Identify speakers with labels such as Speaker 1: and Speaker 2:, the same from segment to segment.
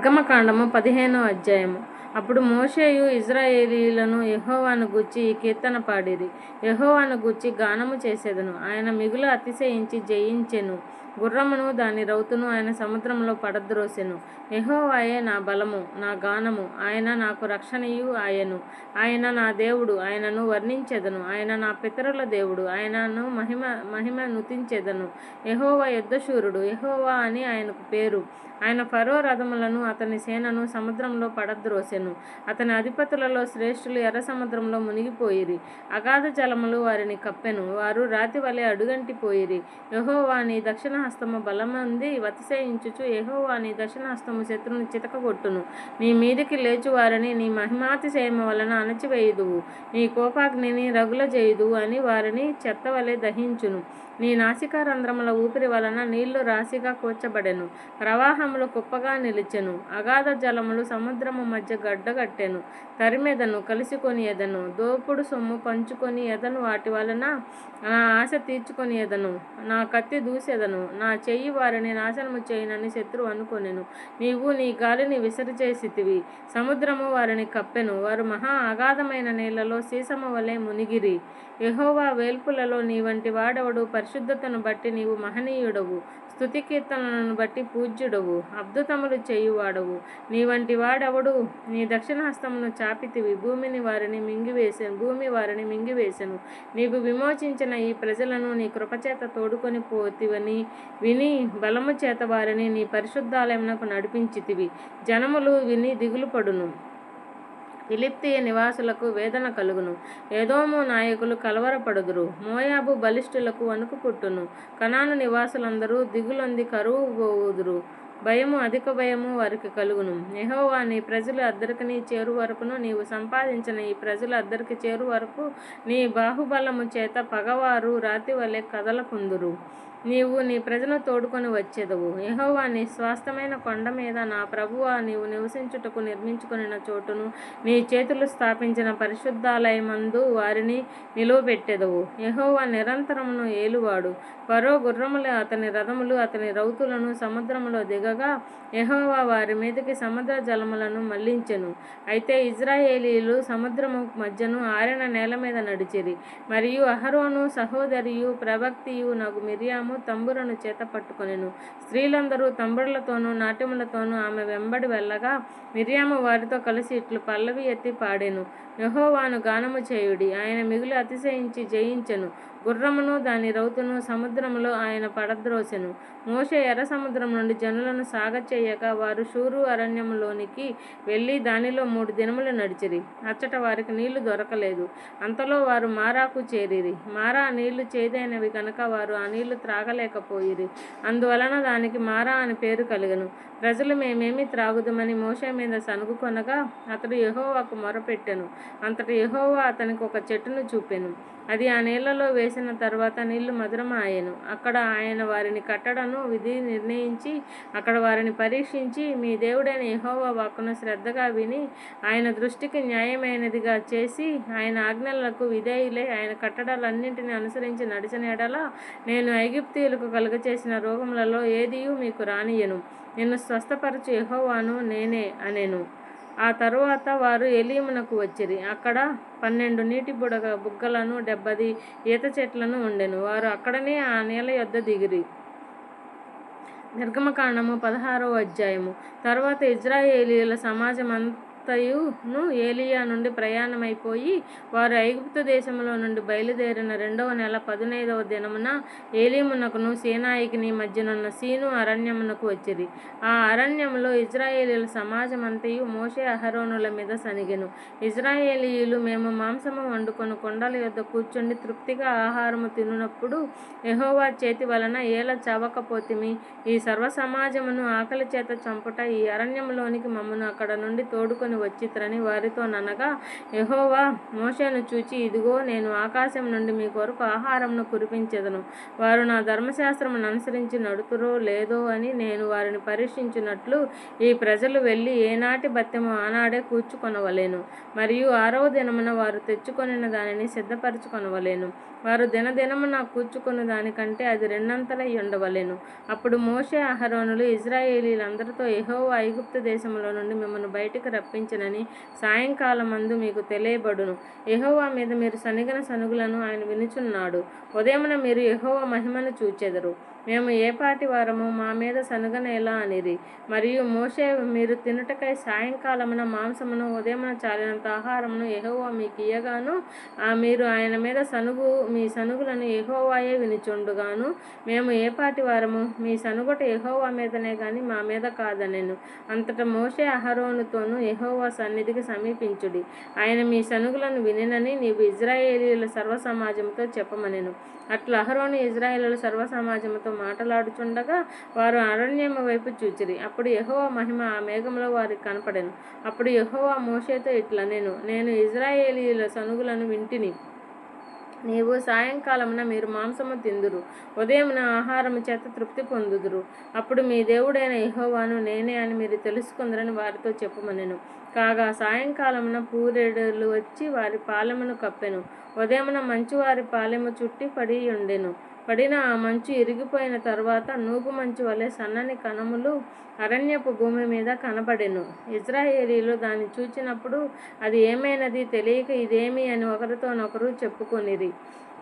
Speaker 1: నిర్గమకాండము పదిహేనో అధ్యాయము. అప్పుడు మోషేయు ఇజ్రాయేలీలను యహోవాను గుచ్చి ఈ కీర్తన పాడిరి. యహోవాను గుచ్చి గానము చేసేదను. ఆయన మిగులు అతిశయించి జయించెను. గుర్రమును దాని రౌతును ఆయన సముద్రంలో పడద్రోసెను. యహోవాయే నా బలము నా గానము ఆయన నాకు రక్షణయు ఆయను. ఆయన నా దేవుడు ఆయనను వర్ణించెదను. ఆయన నా పితరుల దేవుడు ఆయనను మహిమ మహిమ నుతించెదను. యహోవా యుద్ధశూరుడు యహోవా అని ఆయనకు పేరు. ఆయన ఫరో రథములను అతని సేనను సముద్రంలో పడద్రోసెను. అతని అధిపతులలో శ్రేష్ఠులు ఎర్ర సముద్రంలో మునిగిపోయిరి. అగాధ జలములు వారిని కప్పెను. వారు రాతి వలె అడుగంటిపోయిరి. యహోవా నీ దక్షిణ హస్తము బలమంది వతిశయించుచు ఎహోవా నీ దర్శనాస్తము శత్రుని చితకగొట్టును. నీ మీదికి లేచు వారిని నీ మహిమాతిశయము వలన అణచివేయుదువు. నీ కోపాగ్నిని రగుల చేయుదువు అని వారిని చెత్తవలె దహించును. నీ నాసికా రంధ్రముల ఊపిరి వలన నీళ్ళు రాశిగా కూర్చబడెను. ప్రవాహములు కుప్పగా నిలిచెను. అగాధ జలములు సముద్రము మధ్య గడ్డగట్టెను. తరిమెదను కలిసికొని ఎదను. దోపుడు సొమ్ము పంచుకొని ఎదను. వాటి వలన నా ఆశ తీర్చుకొని ఎదను. నా కత్తి దూసెదను. నా చెయ్యి వారిని నాశనము చేయనని శత్రువు అనుకొనెను. నీవు నీ గాలిని విసరిచేసితివి. సముద్రము వారిని కప్పెను. వారు మహా అగాధమైన నీళ్ళలో సీసము వలె మునిగిరి. యహోవా వేల్పులలో నీ వంటి వాడవడు? పరిశుద్ధతను బట్టి నీవు మహనీయుడవు. స్థుతి కీర్తనలను బట్టి పూజ్యుడవు అద్భుతములు చేయువాడవు. నీ వంటి వాడెవడు? నీ దక్షిణహస్తమును చాపితివి. భూమిని వారిని మింగివేసాను. భూమి వారిని మింగివేసెను. నీవు విమోచించిన ఈ ప్రజలను నీ కృపచేత తోడుకొని పోతివని విని బలము చేత వారిని నీ పరిశుద్ధాలయమునకు నడిపించితివి. జనములు విని దిగులు పడును ఫిలిప్తీయ నివాసులకు వేదన కలుగును. ఏదోము నాయకులు కలవరపడుదురు. మోయాబు బలిష్ఠులకు వణుకు పుట్టును. కనాను నివాసులందరూ దిగులొంది కరువు పోవుదురు. భయము అధిక భయము వారికి కలుగును. యహోవా నీ ప్రజలు అద్దరికని చేరు వరకును నీవు సంపాదించిన ఈ ప్రజలు అద్దరికి చేరు వరకు నీ బాహుబలము చేత పగవారు రాతి వలె కదలకుందురు నీవు నీ ప్రజను తోడుకొని వచ్చేదవు. యహోవా నీ స్వాస్థమైన కొండ మీద నా ప్రభువా నీవు నివసించుటకు నిర్మించుకొనిన చోటును నీ చేతులు స్థాపించిన పరిశుద్ధాలయమందు వారిని నిలువబెట్టెదవు. యహోవా నిరంతరమును ఏలువాడు. పరో గుర్రములు అతని రథములు అతని రౌతులను సముద్రములో దిగగా యహోవా వారి మీదకి సముద్ర జలములను మళ్ళించెను. అయితే ఇజ్రాయేలీలు సముద్రము మధ్యను ఆరిన నేల మీద నడిచిరి. మరియు అహరోను సహోదరియు ప్రవక్తియు నగు మిరియాము తంబురను చేత పట్టుకొనెను. స్త్రీలందరూ తంబురలతోనూ నాట్యములతోనూ ఆమె వెంబడి వెళ్ళగా మిరియాము వారితో కలిసి ఇట్లు పల్లవి ఎత్తి పాడెను. యహోవాను గానము చేయుడి. ఆయన మిగులు అతిశయించి జయించెను. గుర్రమును దాని రౌతును సముద్రములో ఆయన పడద్రోసెను. మోషే ఎర్ర సముద్రం నుండి జనులను సాగచేయక వారు షూరు అరణ్యంలోనికి వెళ్ళి దానిలో మూడు దినములు నడిచిరి. అచ్చట వారికి నీళ్ళు దొరకలేదు. అంతలో వారు మారాకు చేరిరి. మారా నీళ్ళు చేదైనవి కనుక వారు ఆ నీళ్ళు త్రాగలేకపోయిరి. అందువలన దానికి మారా అని పేరు కలిగను. ప్రజలు మేమేమి త్రాగుదమని మోషే మీద సనుగుకొనగా అతడు యహోవాకు మొరపెట్టెను. అంతటి యహోవా అతనికి ఒక చెట్టును చూపెను. అది ఆ నీళ్ళలో వేసిన తర్వాత నీళ్ళు మధురమాయను అక్కడ ఆయన వారిని కట్టడం కట్టడను విధి నిర్ణయించి అక్కడ వారిని పరీక్షించి మీ దేవుడైన యహోవా వాక్కును శ్రద్ధగా విని ఆయన దృష్టికి న్యాయమైనదిగా చేసి ఆయన ఆజ్ఞలకు విధేయులే ఆయన కట్టడాలన్నింటినీ అనుసరించి నడిచిన ఎడల నేను ఐగుప్తీయులకు కలుగచేసిన రోగములలో ఏదియూ మీకు రానియను నిన్ను స్వస్థపరచు యహోవాను నేనే అనేను. ఆ తరువాత వారు ఎలీమునకు వచ్చిరి. అక్కడ పన్నెండు నీటి బుడగ బుగ్గలను డెబ్బది ఈత చెట్లను ఉండెను. వారు అక్కడనే ఆ నేల యొద్ద దిగిరి. నిర్గమకాండము పదహారవ అధ్యాయము. తర్వాత ఇజ్రాయేలీల సమాజం తయును ఏలియా నుండి ప్రయాణమైపోయి వారు ఐగుప్తు దేశంలో నుండి బయలుదేరిన రెండవ నెల పదునైదవ దినమున ఏలీమునకును సేనాయికిని మధ్యనున్న సీను అరణ్యమునకు వచ్చిరి. ఆ అరణ్యములో ఇజ్రాయేలీల సమాజం అంతయు మోషే అహరోనుల మీద సనిగెను. ఇజ్రాయేలీయులు మేము మాంసము వండుకొని కొండల యొద్ద కూర్చుండి తృప్తిగా ఆహారము తినునప్పుడు ఎహోవా చేతి వలన ఏల చావకపోతిమి. ఈ సర్వ సమాజమును ఆకలి చేత చంపుట ఈ అరణ్యంలోనికి మమ్మను అక్కడ నుండి తోడుకొని వచ్చిత్రని వారితో ననగా యెహోవా మోషేను చూచి ఇదిగో నేను ఆకాశం నుండి మీ కొరకు ఆహారంను కురిపించెదను. వారు నా ధర్మశాస్త్రమును అనుసరించి నడుతురో లేదో అని నేను వారిని పరీక్షించినట్లు ఈ ప్రజలు వెళ్ళి ఏనాటి బత్తెము ఆనాడే కూర్చుకొనవలేను. మరియు ఆరవ దినమున వారు తెచ్చుకొనిన దానిని సిద్ధపరచుకొనవలేను. వారు దినదినము నాకు కూర్చుకున్న దానికంటే అది రెండంతలై ఉండవలెను. అప్పుడు మోషే అహరోనులు ఇజ్రాయేలీలందరితో ఎహో ఐగుప్తు దేశంలో నుండి మిమ్మల్ని బయటికి రప్పించనని సాయంకాలం అందు మీకు తెలియబడును. ఎహోవా మీద మీరు సనిగిన సనుగులను ఆయన వినుచున్నాడు. ఉదయమున మీరు ఎహోవా మహిమను చూచెదరు. మేము ఏ పాటి వారము? మా మీద సనుగనేలా అనిరి? మరియు మోషే మీరు తినుటకై సాయంకాలమున మాంసమును ఉదయమున చాలినంత ఆహారమును ఎహోవా మీకు ఇయ్యగాను మీరు ఆయన మీద సనుగు మీ సనుగులను ఎహోవాయే వినుచుండుగాను. మేము ఏ పాటి వారము? మీ సనుగట ఎహోవా మీదనే కానీ మా మీద కాదనేను. అంతట మోషే అహరోనుతోనూ ఎహోవా సన్నిధికి సమీపించుడి. ఆయన మీ సనుగులను వినినని నీవు ఇజ్రాయేలీల సర్వ చెప్పమనేను. అట్లా అహరోను ఇజ్రాయేలీల సర్వ వారితో మాట్లాడుచుండగా వారు అరణ్యము వైపు చూచిరి. అప్పుడు యహోవా మహిమ ఆ మేఘంలో వారికి కనపడెను. అప్పుడు యహోవా మోషేతో ఇట్లా నేను నేను ఇజ్రాయేలీల సనుగులను వింటిని. నీవు సాయంకాలమున మీరు మాంసము తిందురు ఉదయమున ఆహారము చేత తృప్తి పొందుదురు. అప్పుడు మీ దేవుడైన యహోవాను నేనే అని మీరు తెలుసుకుందరని వారితో చెప్పమనెను. కాగా సాయంకాలమున పూరేడులు వచ్చి వారి పాలెమును కప్పెను. ఉదయమున మంచు వారి పాలెము చుట్టి పడి ఉండెను. పడిన ఆ మంచు ఇరిగిపోయిన తర్వాత నూగు మంచు వలె సన్నని కణములు అరణ్యపు భూమి మీద కనబడెను. ఇజ్రాయేలీలు దాన్ని చూచినప్పుడు అది ఏమైనది తెలియక ఇదేమి అని ఒకరితోనొకరు చెప్పుకొనిరి.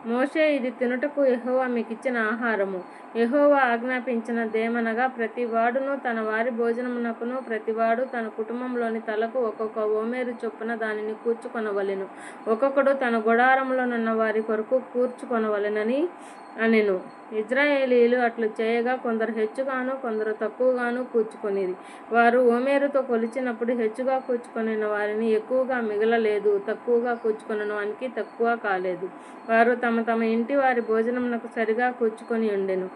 Speaker 1: మోషే ఇది తినుటకు ఎహోవా మీకు ఇచ్చిన ఆహారము. ఎహోవా ఆజ్ఞాపించిన దేమనగా ప్రతి వాడును తన వారి భోజనమునకును ప్రతివాడు తన కుటుంబంలోని తలకు ఒక్కొక్క ఓమేరు చొప్పున దానిని కూర్చుకొనవలెను. ఒక్కొక్కడు తన గుడారంలోనున్న వారి కొరకు కూర్చుకొనవలెనని అనెను. ఇజ్రాయేలీలు అట్లు చేయగా కొందరు హెచ్చుగాను కొందరు తక్కువగాను కూర్చుకునేది వారు ఓమేరుతో కొలిచినప్పుడు హెచ్చుగా కూర్చుకొనిన వారిని ఎక్కువగా మిగలలేదు తక్కువగా కూర్చుకొనను వానికి తక్కువ కాలేదు. వారు తమ తమ ఇంటి వారి భోజనమునకు సరిగా కూర్చుకొని ఉండెను.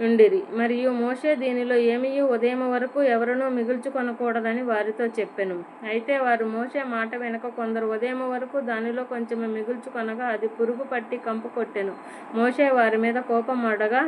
Speaker 1: ఉండిరి. మరియు మోషే దీనిలో ఏమీ ఉదయం వరకు ఎవరునూ మిగుల్చుకొనకూడదని వారితో చెప్పెను. అయితే వారు మోషే మాట వెనక కొందరు ఉదయం వరకు దానిలో కొంచెం మిగుల్చుకొనగా అది పురుగు పట్టి కంపు కొట్టెను. మోషే వారి మీద కోపం అడగా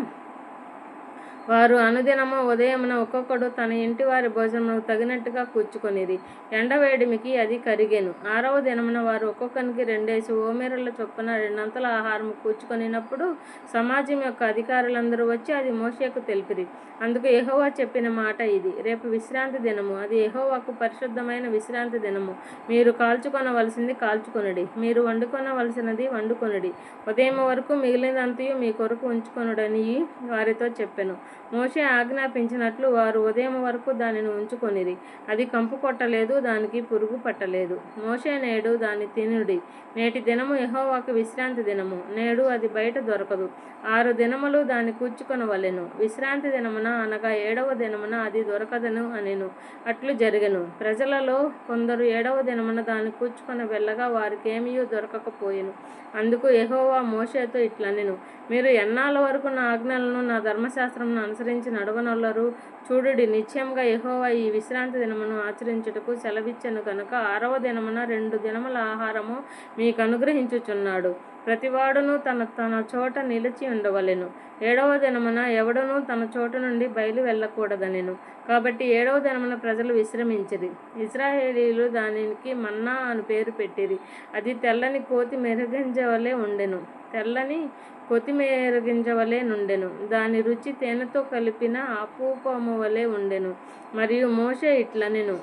Speaker 1: వారు అనుదినము ఉదయమున ఒక్కొక్కడు తన ఇంటి వారి భోజనమునకు తగినట్టుగా కూర్చుకొనిరి. ఎండవేడిమికి అది కరిగెను. ఆరవ దినమున వారు ఒక్కొక్కరికి రెండేసి ఓమేరుల చొప్పున రెండంతల ఆహారం కూర్చుకొనినప్పుడు సమాజం యొక్క అధికారులందరూ వచ్చి అది మోషేకు తెలిపిరి. అందుకు ఎహోవా చెప్పిన మాట ఇది. రేపు విశ్రాంతి దినము. అది ఎహోవాకు పరిశుద్ధమైన విశ్రాంతి దినము. మీరు కాల్చుకొనవలసింది కాల్చుకొనుడి. మీరు వండుకొనవలసినది వండుకొనుడి. ఉదయం వరకు మిగిలినంతయు మీ కొరకు ఉంచుకొనుడని వారితో చెప్పాను. మోషే ఆజ్ఞాపించినట్లు వారు ఉదయం వరకు దానిని ఉంచుకొనిరి. అది కంపు కొట్టలేదు దానికి పురుగు పట్టలేదు. మోషే నేడు దాన్ని తినుడి. నేటి దినము యహోవాకు విశ్రాంతి దినము. నేడు అది బయట దొరకదు. ఆరు దినములు దాన్ని కూర్చుకొనవలెను. విశ్రాంతి దినమున అనగా ఏడవ దినమున అది దొరకదను అనెను. అట్లు జరిగెను. ప్రజలలో కొందరు ఏడవ దినమున దాన్ని కూర్చుకొని వెళ్ళగా వారికి ఏమీ దొరకకపోయేను. అందుకు యహోవా మోషేతో ఇట్లనెను. మీరు ఎన్నాళ్ళ వరకు నా ఆజ్ఞలను నా ధర్మశాస్త్రం అనుసరించి నడవనొల్లరు. చూడుడి నిశ్చయంగా ఎహోవా ఈ విశ్రాంతి దినమును ఆచరించుటకు సెలవిచ్చను కనుక ఆరవ దినమున రెండు దినముల ఆహారము మీకు అనుగ్రహించుచున్నాడు ప్రతివాడును తన తన చోట నిలిచి ఉండవలెను. ఏడవ దినమున ఎవడనూ తన చోట నుండి బయలు వెళ్ళకూడదనెను. కాబట్టి ఏడవ దినమున ప్రజలు విశ్రమించిరి. ఇజ్రాయేలీలు దానికి మన్నా అని పేరు పెట్టిరి. అది తెల్లని కోతి మెరుగింజ వలె ఉండెను. తెల్లని కొత్తిమీర గింజ వలె నుండెను. దాని రుచి తేనెతో కలిపిన అపూపము వలె ఉండెను. మరియు మోషే ఇట్లనెను.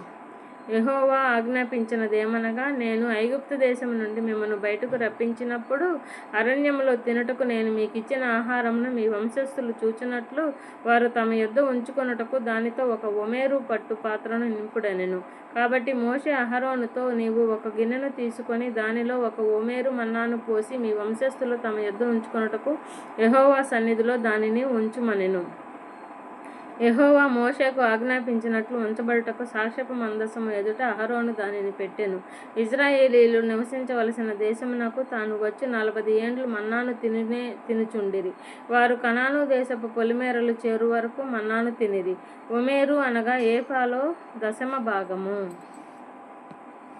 Speaker 1: యహోవా ఆజ్ఞాపించినదేమనగా నేను ఐగుప్తు దేశం నుండి మిమ్మల్ని బయటకు రప్పించినప్పుడు అరణ్యంలో తినుటకు నేను మీకు ఇచ్చిన ఆహారమును మీ వంశస్థులు చూచినట్లు వారు తమ యుద్ధ ఉంచుకొనుటకు దానితో ఒక ఒమేరు పట్టు పాత్రను నింపుడనెను. కాబట్టి మోషే అహరోనుతో నీవు ఒక గిన్నెను తీసుకొని దానిలో ఒక ఒమేరు మన్నాను పోసి మీ వంశస్థులు తమ యుద్ధ ఉంచుకొనుటకు యహోవా సన్నిధిలో దానిని ఉంచుమనెను. యహోవా మోషేకు ఆజ్ఞాపించినట్లు ఉంచబడుటకు సాక్షపు మందసము ఎదుట అహరోను దానిని పెట్టెను. ఇజ్రాయేలీలు నివసించవలసిన దేశమునకు తాను వచ్చి నలభై ఏండ్లు మన్నాను తినినే తినుచుండిరి. వారు కనాను దేశపు పొలిమేరలు చేరు వరకు మన్నాను తినిరి. ఒమేరు అనగా ఏపాలో దశమ భాగము.